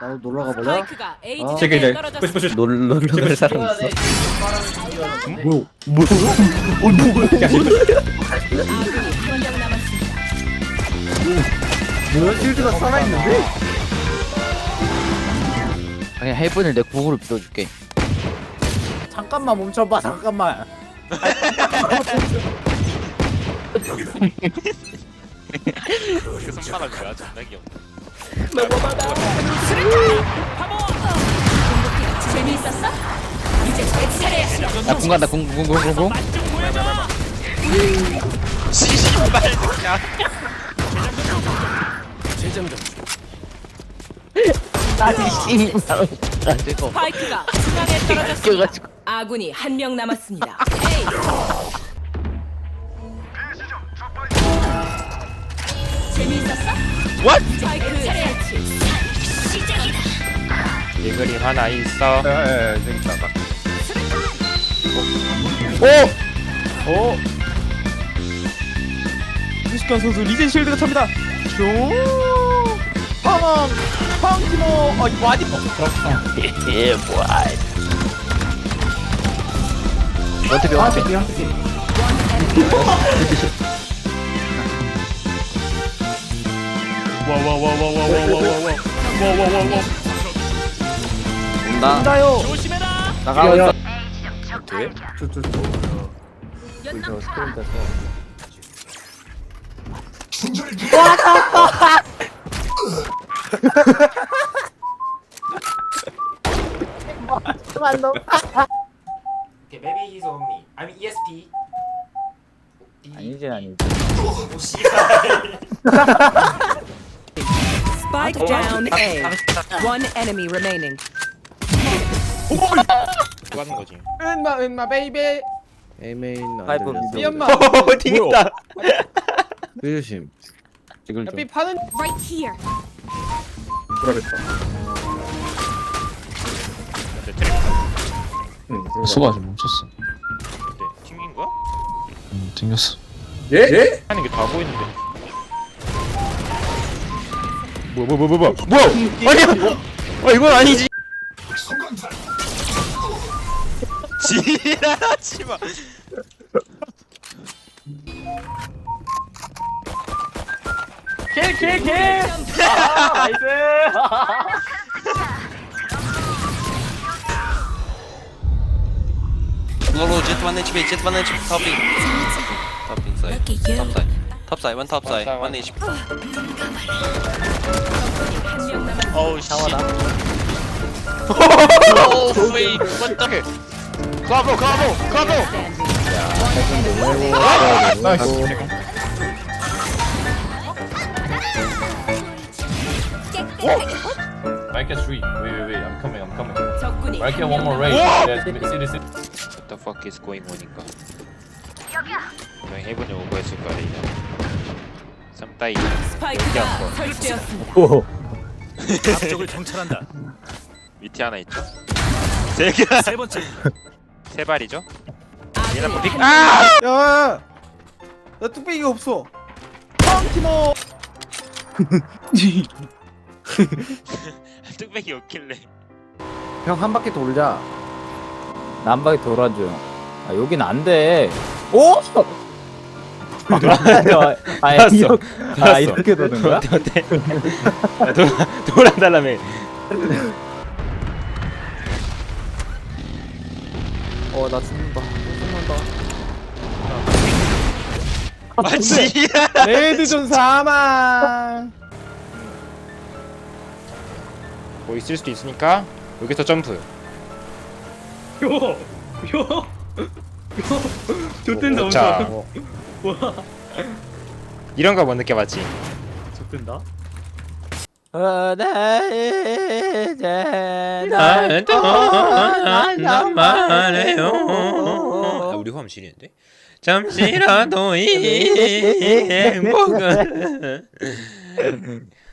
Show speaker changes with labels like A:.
A: 나도 놀러 가보자.
B: 스파이크가 A
A: 아.
B: 지점에 떨어졌습니다.
C: 놀 놀러 갈 사람 있어?
A: 뭐?
C: 뭐? 어 뭐야?
B: 아군이 한명 남았습니다.
A: 뭐야 실드가 살아있는데?
C: 그냥 해븐을 내 구구로 믿어줄게.
A: 잠깐만 멈춰봐 잠깐만.
D: 그 손가락 뭐야 존나 귀엽네
B: 재미있었어? 이제 제 차례야.
C: 나 공간다 공공공공공.
D: 씨발
C: 씨발. 가지고
B: 스파이크가 중앙에 떨어졌습니다.
C: 껴가지고.
B: 아군이 한 명 남았습니다. A 재미있었어?
D: What?
B: 이
D: 그림 하나 있어
E: 예예 저기 있다 나.
F: 어? 무식한 선수 리젠 실드가 찹니다. 슝. 팡. 팡키모. 아 이거 아니.
C: 예 뭐야? 어떻게
A: 아
C: 어떻게?
A: 새끼 한 새끼.
D: 와와와와와와와와와와와와
C: 나
A: 나요. 조심해라.
C: 나가고 야, 야.
D: 있어. 돼?
A: 저저저 여기서 스크린 타서 그만 너.
D: Okay, maybe he's on me. I mean ESP.
A: 아니지 아니지. 오 씨발.
B: Spike down A. One enemy remaining.
D: 뭐 하는 거지?
F: 은마 은마 베이베.
G: 에메인 안 들렸어.
F: 이 엄마.
D: 튕겼다
G: 조심.
E: 찍을 좀.
F: 삐 파는.
B: Right here.
E: 그러겠다.
D: 근데 트랙
E: 응.
H: 수가 좀 멈췄어.
D: 근데 튕긴 거야?
H: 음, 튕겼어.
E: 예? 예?
D: 하는 게 다 보이는데
E: 뭐야 뭐야 뭐야 뭐야 뭐야? 아니야. 아 이건 아니지.
D: 지랄하지 마
F: 킬킬 킬. 아 나이스.
I: Low, jet 1 HP, jet 1 HP, top in. Top inside. Top side. Top side, one top side,
D: side,
I: 1
D: one.
I: HP.
D: 어우 씨
I: Oh, wait, what the?
D: 가보 가보 가보
E: 나이스. Get three. Wait wait wait. I'm coming. I'm coming.
B: 적군이 한
E: one
B: 명
E: more raid. Yeah, see this. see
D: What the fuck is going on인가 그냥 해븐이 오고 했을 거야 레이나 쌈따이
B: 스파이크가 설치되었습니다.
J: 앞쪽을 정찰한다.
D: 밑에 하나 있죠? 세 개,
J: 세 번째
D: 세 발이죠? 얘나 뭐 빅-
B: 한
D: 아!
F: 야. 나 뚝배기가 없어. 팡키모.
D: 뚝배기 없길래
A: 형 한 바퀴 돌자. 나 한 바퀴 돌아줘. 아 여긴 안 돼. 오? 아,
E: 알았어.
A: 이렇게, 아
E: 알았어.
A: 이렇게 도는 거야?
E: 어때? 돌아달라며.
A: 어 나 죽는다. 죽는다.
D: 아 지랄
F: 레드존 사망.
D: 뭐 있을 수도 있으니까 여기서 점프
J: 요! 요! 좋댄다
D: 자
J: 엄청 와
D: 이런 거 못 느껴봤지?
J: 좋댄다
A: 어, 네,
E: 나는 말해요.
D: 아 우리 호함 지리는데?
E: 잠시라도 이 행복은